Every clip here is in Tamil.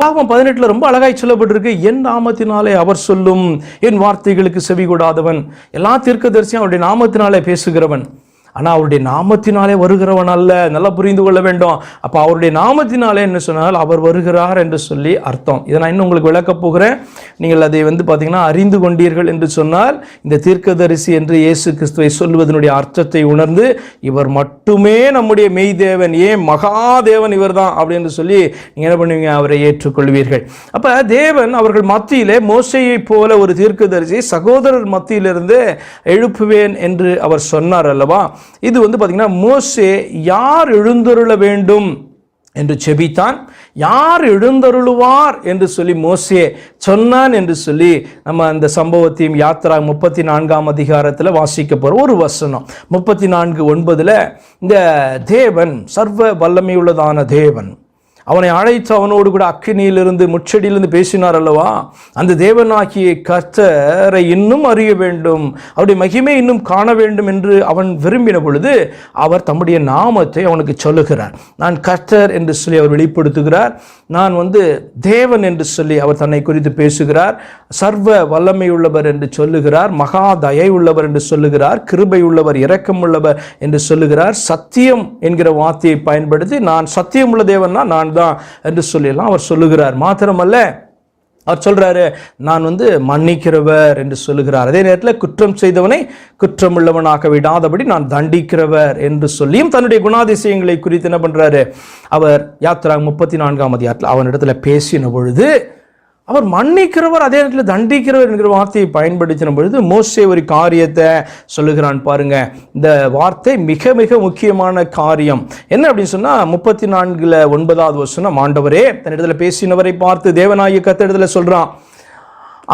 பாவம் பதினெட்டுல ரொம்ப அழகாய் சொல்லப்பட்டிருக்கு. என் நாமத்தினாலே அவர் சொல்லும் என் வார்த்தைகளுக்கு செவி கொடாதவன் எல்லா தீர்க்கதரிசியும் அவருடைய நாமத்தினாலே பேசுகிறவன். ஆனால் அவருடைய நாமத்தினாலே வருகிறவன் அல்ல. நல்லா புரிந்து கொள்ள வேண்டும். அப்போ அவருடைய நாமத்தினாலே என்ன சொன்னால் அவர் வருகிறார் என்று சொல்லி அர்த்தம். இதை நான் இன்னும் உங்களுக்கு விளக்கப் போகிறேன். நீங்கள் அதை வந்து பார்த்தீங்கன்னா அறிந்து கொண்டீர்கள் என்று சொன்னால் இந்த தீர்க்கதரிசி என்று இயேசு கிறிஸ்துவை சொல்வதனுடைய அர்த்தத்தை உணர்ந்து இவர் மட்டுமே நம்முடைய மெய்தேவன் ஏன் மகாதேவன் இவர்தான் அப்படின்னு சொல்லி நீங்க என்ன பண்ணுவீங்க? அவரை ஏற்றுக்கொள்வீர்கள். அப்போ தேவன் அவர்கள் மத்தியிலே மோசையை போல ஒரு தீர்க்கதரிசி சகோதரர் மத்தியிலிருந்து எழுப்புவேன் என்று அவர் சொன்னார் அல்லவா? இது வந்து பார்த்தீங்கன்னா மோசே யார் எழுந்தருள வேண்டும் என்று செபித்தான். யார் எழுந்தருளுவார் என்று சொல்லி மோசே சொன்னான் என்று சொல்லி நம்ம அந்த சம்பவத்தையும் யாத்ரா முப்பத்தி நான்காம் அதிகாரத்தில் வாசிக்க போகிறோம் ஒரு வசனம். முப்பத்தி நான்கு ஒன்பதில் இந்த தேவன் சர்வ வல்லமையுள்ளதான தேவன் அவனை அழைத்து அவனோடு கூட அக்கினியிலிருந்து முச்செடியிலிருந்து பேசினார் அல்லவா? அந்த தேவனாகிய கர்த்தரை இன்னும் அறிய வேண்டும் அவருடைய மகிமை இன்னும் காண வேண்டும் என்று அவன் விரும்பின பொழுது அவர் தம்முடைய நாமத்தை அவனுக்கு சொல்லுகிறார். நான் கர்த்தர் என்று சொல்லி அவர் வெளிப்படுத்துகிறார். நான் வந்து தேவன் என்று சொல்லி அவர் தன்னை குறித்து பேசுகிறார். சர்வ வல்லமை உள்ளவர் என்று சொல்லுகிறார். மகா தயை உள்ளவர் என்று சொல்லுகிறார். கிருபை உள்ளவர் இரக்கம் உள்ளவர் என்று சொல்லுகிறார். சத்தியம் என்கிற வார்த்தையை பயன்படுத்தி நான் சத்தியம் உள்ள தேவன்னா நான் தான் என்று சொல்லிலாம் அவர் சொல்லுகிறார். மாத்திரமல்ல அவர் சொல்கிறாரு நான் வந்து மன்னிக்கிறவர் என்று சொல்லுகிறார். அதே நேரத்தில் குற்றம் செய்தவனை குற்றமுள்ளவனாக விடாதபடி நான் தண்டிக்கிறவர் என்று சொல்லியும் தன்னுடைய குணாதிசயங்களை குறித்து என்ன பண்ணுறாரு அவர் யாத்ரா முப்பத்தி நான்காம் அதிகாரத்தில் அவனிடத்தில் பேசின பொழுது அவர் மன்னிக்கிறவர் அதே நேரத்தில் தண்டிக்கிறவர் என்கிற வார்த்தையை பயன்படுத்தின பொழுது மோசே ஒரு காரியத்தை சொல்லுகிறான் பாருங்க. இந்த வார்த்தை மிக மிக முக்கியமான காரியம். என்ன அப்படின்னு சொன்னால் முப்பத்தி நான்கில் ஒன்பதாவது வருஷம் ஆண்டவரே தன்னிடத்தில் பேசினவரை பார்த்து தேவநாயக கத்திடத்துல சொல்கிறான்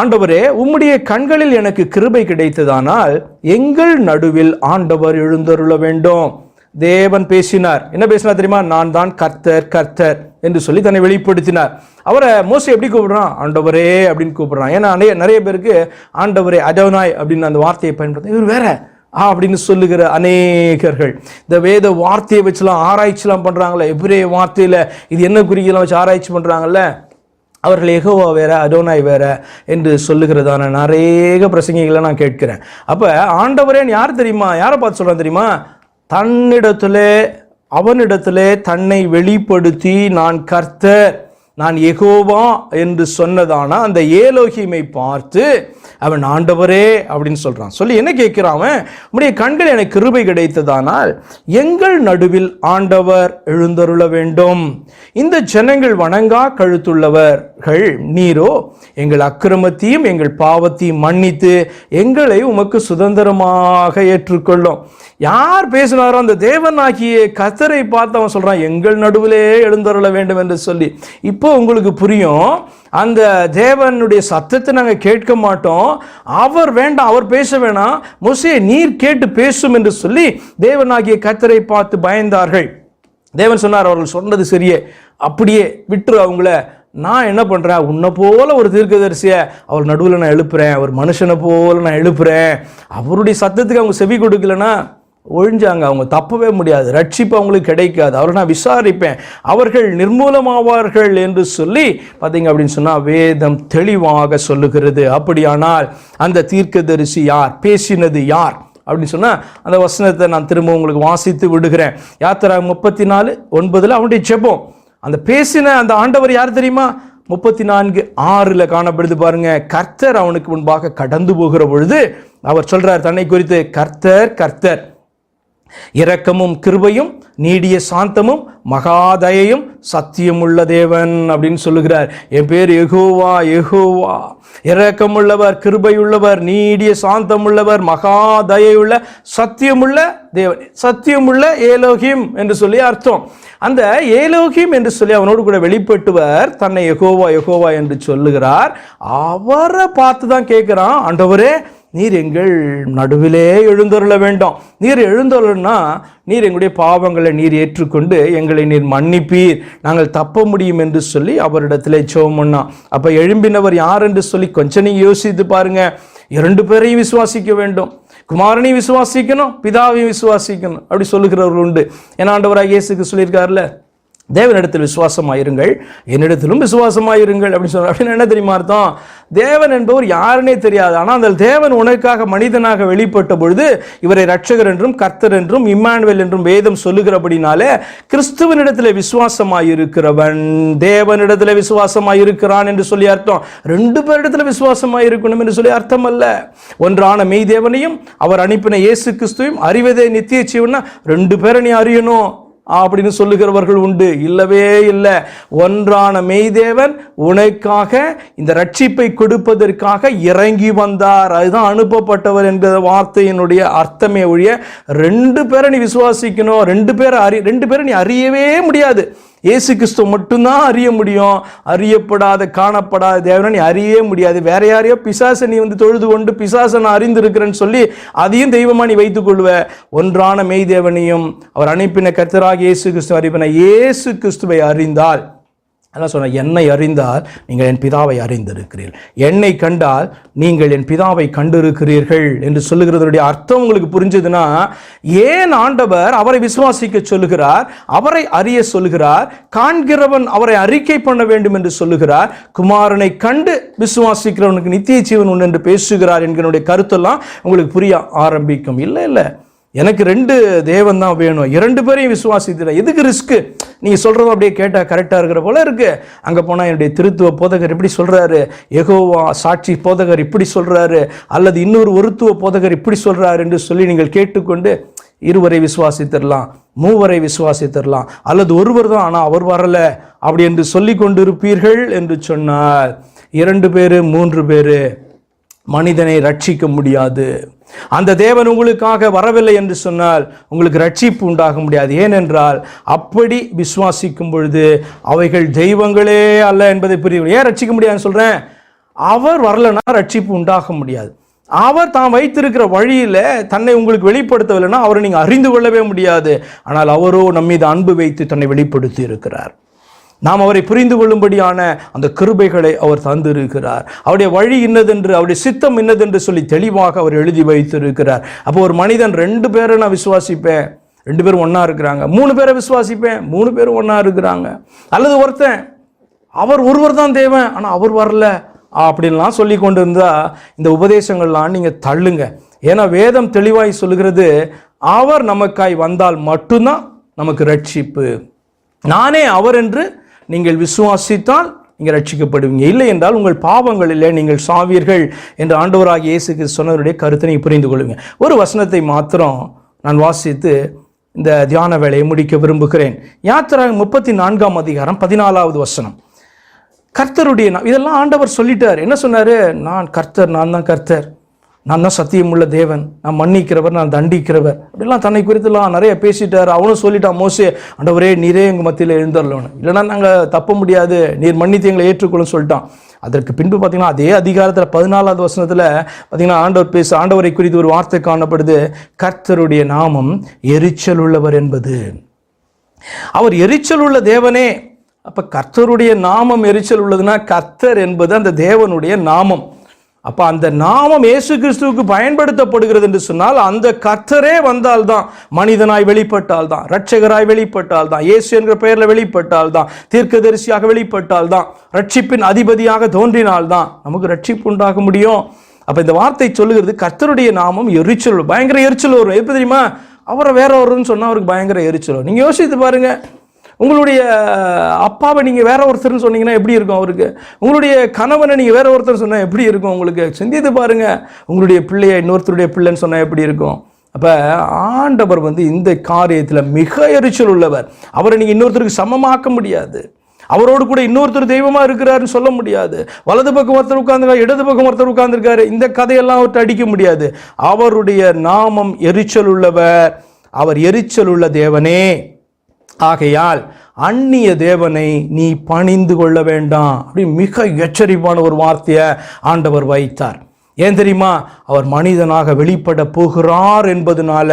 ஆண்டவரே உம்முடைய கண்களில் எனக்கு கிருபை கிடைத்ததானால் எங்கள் நடுவில் ஆண்டவர் எழுந்தருள வேண்டும். தேவன் பேசினார். என்ன பேசினார் தெரியுமா? நான் தான் கர்த்தர் கர்த்தர் என்று சொல்லி தன்னை வெளிப்படுத்தினார். அவரை மோசை எப்படி கூப்பிடுறான்? ஆண்டவரே அப்படின்னு கூப்பிடுறான். ஏன்னா நிறைய நிறைய பேருக்கு ஆண்டவரே அஜவனாய் அப்படின்னு அந்த வார்த்தையை பயன்படுத்த இவர் வேற ஆ அப்படின்னு சொல்லுகிற அநேகர்கள். இந்த வேத வார்த்தையை வச்சுலாம் ஆராய்ச்சிலாம் பண்ணுறாங்களே எவ்வளே வார்த்தையில் இது என்ன குறிக்கலாம் வச்சு ஆராய்ச்சி பண்ணுறாங்கல்ல அவர்கள் எகோவா வேற அடோனாய் வேற என்று சொல்லுகிறதான நிறைய பிரசங்கிகளை நான் கேட்கிறேன். அப்போ ஆண்டவரேன்னு யார் தெரியுமா? யாரை பார்த்து சொல்கிறேன் தெரியுமா? தன்னிடத்திலே அவனிடத்திலே தன்னை வெளிப்படுத்தி நான் கர்த்தர் நான் எகோவா என்று சொன்னதான அந்த ஏலோகிமை பார்த்து அவன் ஆண்டவரே அப்படின்னு சொல்கிறான் சொல்லி என்ன கேட்கிறான் அவன்? உடைய கண்கள் எனக்கு கிருபை கிடைத்ததானால் எங்கள் நடுவில் ஆண்டவர் எழுந்தருள வேண்டும். இந்த ஜனங்கள் வணங்கா கழுத்துள்ளவர்கள் நீரோ எங்கள் அக்கிரமத்தையும் எங்கள் பாவத்தையும் மன்னித்து எங்களை உமக்கு சுதந்திரமாக ஏற்றுக்கொள்ளும். யார் பேசினாரோ அந்த தேவன் ஆகிய கத்தரை பார்த்து அவன் சொல்கிறான் எங்கள் நடுவிலே எழுந்தருள வேண்டும் என்று சொல்லி. இப்போ உங்களுக்கு புரியும் அந்த தேவனுடைய சத்தத்தை நாங்கள் கேட்க மாட்டோம். அவர் வேண்டாம் அவர் பேச வேணாம். மோசே நீர் கேட்டு பேசும் என்று சொல்லி தேவனாகிய கத்தரை பார்த்து பயந்தார்கள். தேவன் சொன்னார் அவர்கள் சொன்னது சரியே. அப்படியே விட்டுரு அவங்கள. நான் என்ன பண்ணுறேன் உன்னை போல ஒரு தீர்க்கதரிசியை அவர் நடுவில் நான் எழுப்புறேன். அவர் மனுஷனை போல நான் எழுப்புறேன். அவருடைய சத்தத்துக்கு அவங்க செவி கொடுக்கலன்னா ஒழிஞ்சாங்க. அவங்க தப்பவே முடியாது. ரட்சிப்பு அவங்களுக்கு கிடைக்காது. அவரை நான் விசாரிப்பேன். அவர்கள் நிர்மூலமாவார்கள் என்று சொல்லி பார்த்தீங்க அப்படின்னு சொன்னால் வேதம் தெளிவாக சொல்லுகிறது. அப்படியானால் அந்த தீர்க்கதரிசி யார்? பேசினது யார்? அப்படின்னு சொன்னால் அந்த வசனத்தை நான் திரும்ப உங்களுக்கு வாசித்து விடுகிறேன். யாத்திரா முப்பத்தி நாலு ஒன்பதில் அவனுடைய ஜெபம். அந்த பேசின அந்த ஆண்டவர் யார் தெரியுமா? முப்பத்தி நான்கு ஆறில் காணப்படுது பாருங்க. கர்த்தர் அவனுக்கு முன்பாக கடந்து போகிற பொழுது அவர் சொல்கிறார் தன்னை குறித்து கர்த்தர் கர்த்தர் இரக்கமும் கிருபையும் நீடிய சாந்தமும் மகாதயையும் சத்தியமுள்ள தேவன் அப்படின்னு சொல்லுகிறார். என் பேர் எகோவா எகோவா இரக்கமுள்ளவர் கிருபையுள்ளவர் நீடிய சாந்தமுள்ளவர் மகாதயுள்ள சத்தியமுள்ள தேவன். சத்தியமுள்ள ஏலோகிம் என்று சொல்லி அர்த்தம். அந்த ஏலோகிம் என்று சொல்லி அவனோடு கூட வெளிப்பட்டுவர் தன்னை எகோவா எகோவா என்று சொல்லுகிறார். அவரை பார்த்து தான் கேட்குறான். ஆண்டவரே நீர் எங்கள் நடுவிலே எழுந்தருள வேண்டும். நீர் எழுந்தருள்னா நீர் எங்களுடைய பாவங்களை நீர் ஏற்றுக்கொண்டு எங்களை நீர் மன்னிப்பீர். நாங்கள் தப்ப முடியும் என்று சொல்லி அவரிடத்திலே ஜெபம் அப்போ எழும்பினவர் யார் என்று சொல்லி கொஞ்சம் நீங்கள் யோசித்து பாருங்க. இரண்டு பேரையும் விசுவாசிக்க வேண்டும். குமாரனையும் விசுவாசிக்கணும் பிதாவையும் விசுவாசிக்கணும். அப்படி சொல்லுகிறவர்கள் உண்டு. ஏன்னா ஆண்டவராக இயேசுக்கு சொல்லியிருக்காருல்ல தேவனிடத்தில் விசுவாசமாயிருங்கள். என்னிடத்திலும் விசுவாசமாயிருங்கள் அப்படின்னு சொல்ற அப்படின்னு என்ன தெரியுமா அர்த்தம்? தேவன் என்பவர் யாருன்னே தெரியாது. ஆனால் அந்த தேவன் உனக்காக மனிதனாக வெளிப்பட்ட பொழுது இவரை ரட்சகர் என்றும் கர்த்தர் என்றும் இம்மானுவல் என்றும் வேதம் சொல்லுகிறபடினாலே கிறிஸ்துவனிடத்தில் விசுவாசமாயிருக்கிறவன் தேவனிடத்தில் விசுவாசமாயிருக்கிறான் என்று சொல்லி அர்த்தம். ரெண்டு பேரிடத்தில் விசுவாசமாயிருக்கணும் என்று சொல்லி அர்த்தம் அல்ல ஒன்றான மெய் தேவனையும் அவர் அனுப்பின இயேசு கிறிஸ்துவையும் அறிவதே நித்திய ஜீவனா ரெண்டு பேரை நீ அறியணும். அப்படின்னு சொல்லுகிறவர்கள் உண்டு. இல்லவே இல்லை. ஒன்றான மெய்தேவன் உனக்காக இந்த ரட்சிப்பை கொடுப்பதற்காக இறங்கி வந்தார். அதுதான் அனுப்பப்பட்டவர் என்கிற வார்த்தையினுடைய அர்த்தமே ஒழிய ரெண்டு பேரை நீ விசுவாசிக்கணும் ரெண்டு பேரை அறி ரெண்டு பேரை நீ அறியவே முடியாது. இயேசு கிறிஸ்துவ மட்டும்தான் அறிய முடியும். அறியப்படாத காணப்படாத தேவனை நீ அறியவே முடியாது. வேற யாரையோ பிசாசை நீ வந்து தொழுது கொண்டு பிசாசை நான் அறிந்திருக்கிறேன்னு சொல்லி அதையும் தெய்வமாக நீ வைத்துக் கொள்வ. ஒன்றான மெய் தேவனையும் அவர் அனுப்பின கர்த்தராக இயேசு கிறிஸ்துவ அறிவின இயேசு கிறிஸ்துவை அறிந்தால் அதான் சொன்ன என்னை அறிந்தால் நீங்கள் என் பிதாவை அறிந்திருக்கிறீர்கள். என்னை கண்டால் நீங்கள் என் பிதாவை கண்டிருக்கிறீர்கள் என்று சொல்லுகிறதனுடைய அர்த்தம் உங்களுக்கு புரிஞ்சதுன்னா ஏன் ஆண்டவர் அவரை விசுவாசிக்க சொல்லுகிறார் அவரை அறிய சொல்லுகிறார் காண்கிறவன் அவரை அறிக்கை பண்ண வேண்டும் என்று சொல்லுகிறார் குமாரனை கண்டு விசுவாசிக்கிறவனுக்கு நித்திய ஜீவன் உண்டு என்று பேசுகிறார் என்கிறனுடைய கருத்தெல்லாம் உங்களுக்கு புரிய ஆரம்பிக்கும். இல்லை இல்லை. எனக்கு ரெண்டு தேவன் தான் வேணும். இரண்டு பேரையும் விசுவாசித்துல எதுக்கு ரிஸ்க்கு நீங்கள் சொல்கிறதும் அப்படியே கேட்டால் கரெக்டாக இருக்கிற போல இருக்குது அங்கே போனால் என்னுடைய திருத்துவ போதகர் இப்படி சொல்கிறாரு எகோவா சாட்சி போதகர் இப்படி சொல்கிறாரு அல்லது இன்னொரு ஒருத்துவ போதகர் இப்படி சொல்கிறாரு என்று சொல்லி நீங்கள் கேட்டுக்கொண்டு இருவரை விசுவாசித்திடலாம் மூவரை விசுவாசித்திடலாம் அல்லது ஒருவர் தான் ஆனால் அவர் வரல. அப்படி என்று சொல்லி கொண்டிருப்பீர்கள் என்று சொன்னார் இரண்டு பேர் மூன்று பேர். மனிதனை ரட்சிக்க முடியாது. அந்த தேவன் உங்களுக்காக வரவில்லை என்று சொன்னால் உங்களுக்கு ரட்சிப்பு உண்டாக முடியாது. ஏனென்றால் அப்படி விசுவாசிக்கும் பொழுது அவைகள் தெய்வங்களே அல்ல என்பதை புரிய ஏன் ரட்சிக்க முடியாதுன்னு சொல்கிறேன் அவர் வரலன்னா ரட்சிப்பு உண்டாக முடியாது. அவர் தான் வைத்திருக்கிற வழியில் தன்னை உங்களுக்கு வெளிப்படுத்தவில்லைன்னா அவரை நீங்கள் அறிந்து கொள்ளவே முடியாது. ஆனால் அவரோ நம்மீது அன்பு வைத்து தன்னை வெளிப்படுத்தி இருக்கிறார். நாம் அவரை புரிந்து கொள்ளும்படியான அந்த கிருபைகளை அவர் தந்திருக்கிறார். அவருடைய வழி இன்னதென்று அவருடைய சித்தம் இன்னதென்று சொல்லி தெளிவாக அவர் எழுதி வைத்திருக்கிறார். அப்போ ஒரு மனிதன் ரெண்டு பேரை நான் விசுவாசிப்பேன் ரெண்டு பேரும் ஒன்றா இருக்கிறாங்க. மூணு பேரை விசுவாசிப்பேன் மூணு பேரும் ஒன்றா இருக்கிறாங்க. அல்லது ஒருத்தன் அவர் ஒருவர் தான் தேவன் ஆனால் அவர் வரல அப்படின்லாம் சொல்லி கொண்டு இருந்தால் இந்த உபதேசங்கள்லாம் நீங்கள் தள்ளுங்க. ஏன்னா வேதம் தெளிவாய் சொல்லுகிறது அவர் நமக்காய் வந்தால் மட்டும்தான் நமக்கு ரட்சிப்பு. நானே அவர் என்று நீங்கள் விசுவாசித்தால் நீங்கள் ரட்சிக்கப்படுவீங்க. இல்லை என்றால் உங்கள் பாவங்களிலே நீங்கள் சாவீர்கள் என்று ஆண்டவராக இயேசுக்கு சொன்னவருடைய கருத்தை புரிந்து கொள்ளுங்க. ஒரு வசனத்தை மாத்திரம் நான் வாசித்து இந்த தியான வேலையை முடிக்க விரும்புகிறேன். யாத்திரா முப்பத்தி நான்காம் அதிகாரம் பதினாலாவது வசனம். கர்த்தருடைய இதெல்லாம் ஆண்டவர் சொல்லிட்டார். என்ன சொன்னார்? நான் கர்த்தர் நான் தான் கர்த்தர். நான் தான் சத்தியமுள்ள தேவன் நான் மன்னிக்கிறவர் நான் தண்டிக்கிறவர். அப்படிலாம் தன்னை குறித்துலாம் நிறைய பேசிட்டார். அவனும் சொல்லிட்டான் மோசே அண்டவரே நீரே எங்கள் மத்தியில் எழுந்தரலன்னு இல்லைன்னா நாங்கள் தப்ப முடியாது. நீர் மன்னித்து எங்களை ஏற்றுக்கொள்ளும் சொல்லிட்டான். அதற்கு பின்பு பார்த்தீங்கன்னா அதே அதிகாரத்தில் பதினாலாவது வசனத்தில் பார்த்தீங்கன்னா ஆண்டவர் பேச ஆண்டவரை குறித்து ஒரு வார்த்தை காணப்படுது. கர்த்தருடைய நாமம் எரிச்சல் உள்ளவர் என்பது. அவர் எரிச்சல் உள்ள தேவனே. அப்போ கர்த்தருடைய நாமம் எரிச்சல் உள்ளதுன்னா கர்த்தர் என்பது அந்த தேவனுடைய நாமம். அப்போ அந்த நாமம் இயேசு கிறிஸ்துவுக்கு பயன்படுத்தப்படுகிறது என்று சொன்னால் அந்த கர்த்தரே வந்தால்தான் மனிதனாய் வெளிப்பட்டால் தான் ரட்சகராய் வெளிப்பட்டால் தான் இயேசு என்கிற பெயரில் வெளிப்பட்டால் தான் தீர்க்கதரிசியாக வெளிப்பட்டால் தான் ரட்சிப்பின் அதிபதியாக தோன்றினால் தான் நமக்கு ரட்சிப்பு உண்டாக முடியும். அப்போ இந்த வார்த்தை சொல்லுகிறது கர்த்தருடைய நாமம் எரிச்சல் பயங்கர எரிச்சல் வரும் எப்ப தெரியுமா? அவரை வேற ஒருன்னு சொன்னால் அவருக்கு பயங்கர எரிச்சல் வரும் யோசித்து பாருங்கள் உங்களுடைய அப்பாவை நீங்கள் வேற ஒருத்தர்னு சொன்னீங்கன்னா எப்படி இருக்கும் அவருக்கு? உங்களுடைய கணவனை நீங்கள் வேற ஒருத்தர் சொன்னால் எப்படி இருக்கும் உங்களுக்கு? சிந்தித்து பாருங்கள் உங்களுடைய பிள்ளைய இன்னொருத்தருடைய பிள்ளைன்னு சொன்னால் எப்படி இருக்கும்? அப்போ ஆண்டவர் வந்து இந்த காரியத்தில் மிக எரிச்சல் உள்ளவர். அவரை நீங்கள் இன்னொருத்தருக்கு சமமாக்க முடியாது. அவரோடு கூட இன்னொருத்தர் தெய்வமாக இருக்கிறாருன்னு சொல்ல முடியாது. வலது பக்கம் ஒருத்தர் உட்கார்ந்துருக்காரு இடது பக்கம் ஒருத்தர் உட்கார்ந்துருக்காரு. இந்த கதையெல்லாம் அவர்கிட்ட அடிக்க முடியாது. அவருடைய நாமம் எரிச்சல் உள்ளவர். அவர் எரிச்சல் உள்ள தேவனே. ஆகையால் அந்நிய தேவனை நீ பணிந்து கொள்ள வேண்டாம். அப்படி மிக எச்சரிப்பான ஒரு வார்த்தையை ஆண்டவர் வைத்தார். ஏன் தெரியுமா? அவர் மனிதனாக வெளிப்பட போகிறார் என்பதனால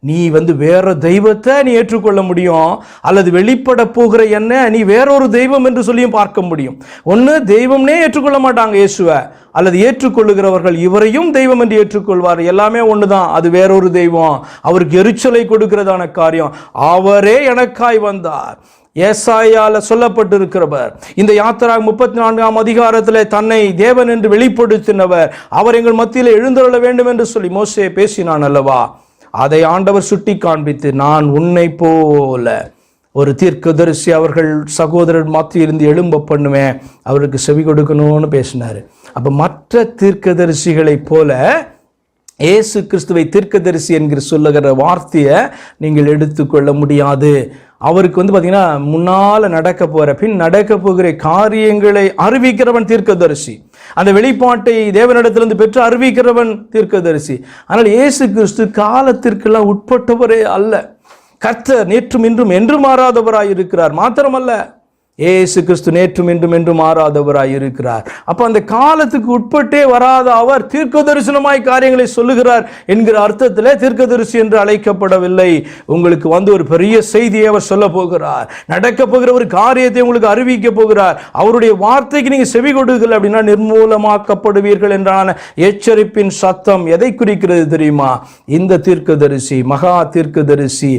நீ வந்து வேற தெய்வத்தை நீ ஏற்றுக்கொள்ள முடியும் அல்லது வெளிப்பட போகிற என்ன நீ வேறொரு தெய்வம் என்று சொல்லியும் பார்க்க முடியும். ஒன்று தெய்வம்னே ஏற்றுக்கொள்ள மாட்டாங்க இயேசுவை அல்லது ஏற்றுக்கொள்ளுகிறவர்கள் இவரையும் தெய்வம் என்று ஏற்றுக்கொள்வார். எல்லாமே ஒண்ணுதான் அது வேறொரு தெய்வம். அவருக்கு எரிச்சலை கொடுக்கிறதான காரியம். அவரே எனக்காய் வந்தார். ஏசாயால சொல்லப்பட்டிருக்கிறவர். இந்த யாத்திரா முப்பத்தி நான்காம் அதிகாரத்தில் தன்னை தேவன் என்று வெளிப்படுத்தினவர். அவர் எங்கள் மத்தியில் எழுந்தருள வேண்டும் என்று சொல்லி மோசே பேசினான் அல்லவா? அதை ஆண்டவர் சுட்டி காண்பித்து நான் உன்னை போல ஒரு தீர்க்கதரிசி அவர்கள் சகோதரர் மத்தியிலிருந்து எழும்ப பண்ணுவேன். அவருக்கு செவி கொடுக்கணும்னு பேசினார். அப்போ மற்ற தீர்க்கதரிசிகளைப் போல இயேசு கிறிஸ்துவை தீர்க்கதரிசி என்கிற சொல்லுகிற வார்த்தையை நீங்கள் எடுத்துக்கொள்ள முடியாது. அவருக்கு வந்து பார்த்தீங்கன்னா முன்னால் நடக்க போகிற பின் நடக்க போகிற காரியங்களை அறிவிக்கிறவன் தீர்க்கதரிசி. அந்த வெளிப்பாட்டை தேவனிடத்திலிருந்து பெற்று அறிவிக்கிறவன் தீர்க்கதரிசி. ஆனால் இயேசு கிறிஸ்து காலத்திற்கெல்லாம் உட்பட்டவரே அல்ல. கர்த்தர் நேற்றும் இன்றும் என்று மாறாதவராய் இருக்கிறார் மாத்திரமல்ல ஏசு கிறிஸ்து நேற்றும் இன்றும் என்று மாறாதவராய் இருக்கிறார். அப்ப அந்த காலத்துக்கு உட்பட்டே வராத அவர் தீர்க்க தரிசனமாய் காரியங்களை சொல்லுகிறார் என்கிற அர்த்தத்தில் தீர்க்க தரிசி என்று அழைக்கப்படவில்லை. உங்களுக்கு வந்து ஒரு பெரிய செய்தியை அவர் சொல்ல போகிறார். நடக்க போகிற ஒரு காரியத்தை உங்களுக்கு அறிவிக்க போகிறார். அவருடைய வார்த்தைக்கு நீங்க செவி கொடுக்கல அப்படின்னா நிர்மூலமாக்கப்படுவீர்கள் என்றான எச்சரிப்பின் சத்தம் எதை குறிக்கிறது தெரியுமா? இந்த தீர்க்கதரிசி மகா தீர்க்கதரிசி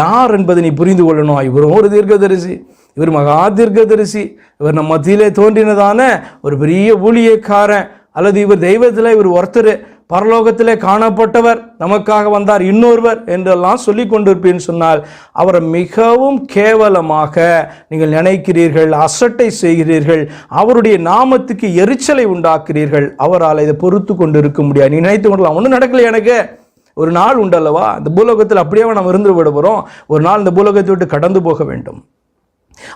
யார் என்பதை நீ புரிந்து கொள்ளணும்? இவரும் ஒரு தீர்க்கதரிசி. இவர் மகா தீர்க்கதரிசி. இவர் நம்ம மத்தியிலே தோன்றினதான ஒரு பெரிய ஊழியக்காரன். அல்லது இவர் தெய்வத்தில் இவர் ஒருத்தர் பரலோகத்திலே காணப்பட்டவர் நமக்காக வந்தார் இன்னொருவர் என்றெல்லாம் சொல்லி கொண்டிருப்பேன்னு சொன்னால் அவரை மிகவும் கேவலமாக நீங்கள் நினைக்கிறீர்கள் அசட்டை செய்கிறீர்கள் அவருடைய நாமத்துக்கு எரிச்சலை உண்டாக்குறீர்கள் அவரால் இதை பொறுத்து கொண்டு இருக்க முடியாது. நீ நினைத்து கொள்ளலாம் ஒன்றும் நடக்கல எனக்கு. ஒரு நாள் உண்டல்லவா இந்த பூலோகத்தில் அப்படியே நம்ம இருந்து விட போகிறோம் ஒரு நாள் இந்த பூலோகத்தை விட்டு கடந்து போக வேண்டும்.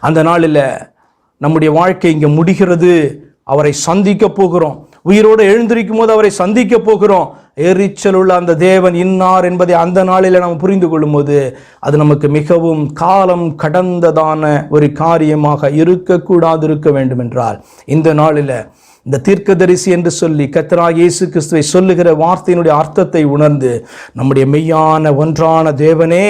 அந்த நாளில் நம்முடைய வாழ்க்கை இங்கே முடிகிறது. அவரை சந்திக்க போகிறோம். உயிரோடு எழுந்திருக்கும் போது அவரை சந்திக்க போகிறோம். எரிச்சல் உள்ள அந்த தேவன் இன்னார் என்பதை அந்த நாளில் நாம் புரிந்து கொள்ளும்போது அது நமக்கு மிகவும் காலம் கடந்ததான ஒரு காரியமாக இருக்கக்கூடாது இருக்க வேண்டும் என்றால் இந்த நாளில் இந்த தீர்க்கதரிசி என்று சொல்லி கத்ரா இயேசு கிறிஸ்துவை சொல்லுகிற வார்த்தையினுடைய அர்த்தத்தை உணர்ந்து நம்முடைய மெய்யான ஒன்றான தேவனே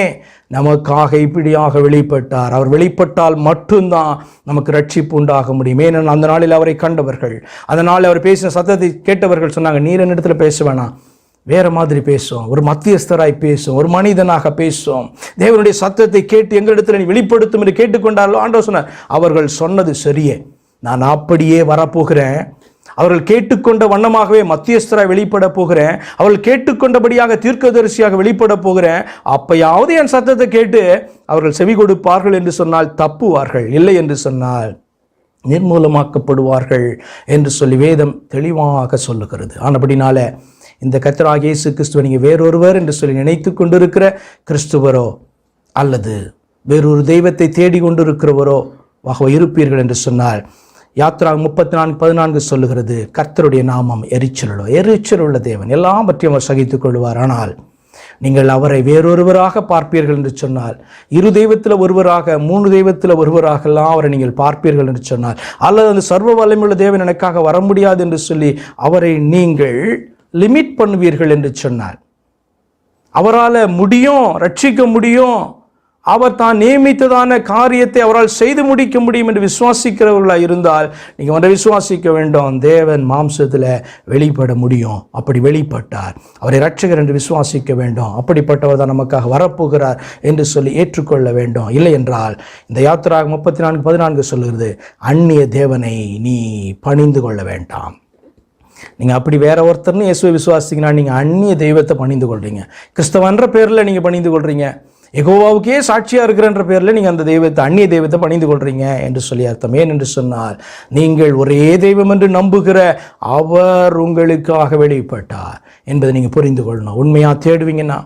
நமக்காக இப்படியாக வெளிப்பட்டார். அவர் வெளிப்பட்டால் மட்டும்தான் நமக்கு ரட்சிப்பு உண்டாக முடியும். ஏனென்றால் அந்த நாளில் அவரை கண்டவர்கள் அந்த நாளில் அவர் பேசின சத்தத்தை கேட்டவர்கள் சொன்னாங்க நீர் இடத்துல பேச வேணாம். வேறு மாதிரி பேசும் ஒரு மத்தியஸ்தராய் பேசும் ஒரு மனிதனாக பேசும் தேவனுடைய சத்தத்தை கேட்டு எங்களிடத்தில் நீ வெளிப்படுத்தும் என்று கேட்டுக்கொண்டாரோ ஆண்டவர் சொன்னார் அவர்கள் சொன்னது சரியே. நான் அப்படியே வரப்போகிறேன். அவர்கள் கேட்டுக்கொண்ட வண்ணமாகவே மத்தியஸ்தராக வெளிப்பட போகிறேன். அவர்கள் கேட்டுக்கொண்டபடியாக தீர்க்கதரிசியாக வெளிப்பட போகிறேன். அப்பயாவது என் சத்தத்தை கேட்டு அவர்கள் செவி கொடுப்பார்கள் என்று சொன்னால் தப்புவார்கள் இல்லை என்று சொன்னால் நிர்மூலமாக்கப்படுவார்கள் என்று சொல்லி வேதம் தெளிவாக சொல்லுகிறது. ஆனபடினால இந்த கத்தராக இயேசு கிறிஸ்துவ நீங்கள் வேறொருவர் என்று சொல்லி நினைத்து கொண்டிருக்கிற கிறிஸ்துவரோ அல்லது வேறொரு தெய்வத்தை தேடி கொண்டிருக்கிறவரோ ஆக இருப்பீர்கள் என்று சொன்னால் யாத்ரா முப்பத்தி நான்கு பதினான்கு சொல்லுகிறது கர்த்தருடைய நாமம் எரிச்சலுள்ளோ எரிச்சல் உள்ள தேவன். பற்றியும் அவர் சகித்துக் கொள்வார். ஆனால் நீங்கள் அவரை வேறொருவராக பார்ப்பீர்கள் என்று சொன்னால் இரு தெய்வத்தில் ஒருவராக மூணு தெய்வத்தில் ஒருவராகலாம் அவரை நீங்கள் பார்ப்பீர்கள் என்று சொன்னால் அல்லது அந்த சர்வ வல்லமையுள்ள தேவன் எனக்காக வர முடியாது என்று சொல்லி அவரை நீங்கள் லிமிட் பண்ணுவீர்கள் என்று சொன்னார் அவரால் முடியும் ரட்சிக்க முடியும் அவர் தான் நியமித்ததான காரியத்தை அவரால் செய்து முடிக்க முடியும் என்று விசுவாசிக்கிறவர்களாக இருந்தால் நீங்கள் ஒன்றை விசுவாசிக்க வேண்டும். தேவன் மாம்சத்தில் வெளிப்பட முடியும். அப்படி வெளிப்பட்டார். அவரை ரட்சகர் என்று விசுவாசிக்க வேண்டும். அப்படிப்பட்டவர் தான் நமக்காக வரப்போகிறார் என்று சொல்லி ஏற்றுக்கொள்ள வேண்டும். இல்லை என்றால் இந்த யாத்திராக முப்பத்தி நான்கு பதினான்கு சொல்லுகிறது அந்நிய தேவனை நீ பணிந்து கொள்ள வேண்டாம். நீங்கள் அப்படி வேற ஒருத்தர்னு இயேசுவை விசுவாசிங்கன்னா நீங்கள் அந்நிய தெய்வத்தை பணிந்து கொள்கிறீங்க கிறிஸ்தவன்ற பேரில் நீங்கள் பணிந்து கொள்கிறீங்க எகோவாவுக்கே சாட்சியாக இருக்கிறன்ற பேரில் நீங்கள் அந்த தெய்வத்தை அந்நிய தெய்வத்தை பணிந்து கொள்கிறீங்க என்று சொல்லி அர்த்தம். ஏன் என்று சொன்னால் நீங்கள் ஒரே தெய்வம் என்று நம்புகிற அவர் உங்களுக்காக வெளிப்பட்டார் என்பதை நீங்கள் புரிந்து கொள்ளணும். உண்மையாக தேடுவீங்கன்னா.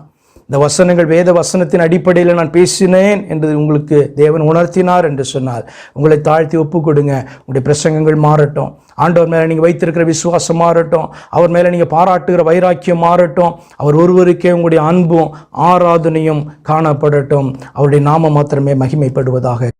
இந்த வசனங்கள் வேத வசனத்தின் அடிப்படையில் நான் பேசினேன் என்று உங்களுக்கு தேவன் உணர்த்தினார் என்று சொன்னார் உங்களை தாழ்த்தி ஒப்பு கொடுங்க உங்களுடைய பிரசங்கங்கள் மாறட்டும். ஆண்டவர் மேலே நீங்கள் வைத்திருக்கிற விசுவாசம் மாறட்டும். அவர் மேலே நீங்கள் பாராட்டுகிற வைராக்கியம் மாறட்டும். அவர் ஒருவருக்கே உங்களுடைய அன்பும் ஆராதனையும் காணப்படட்டும். அவருடைய நாமம் மாத்திரமே மகிமைப்படுவதாக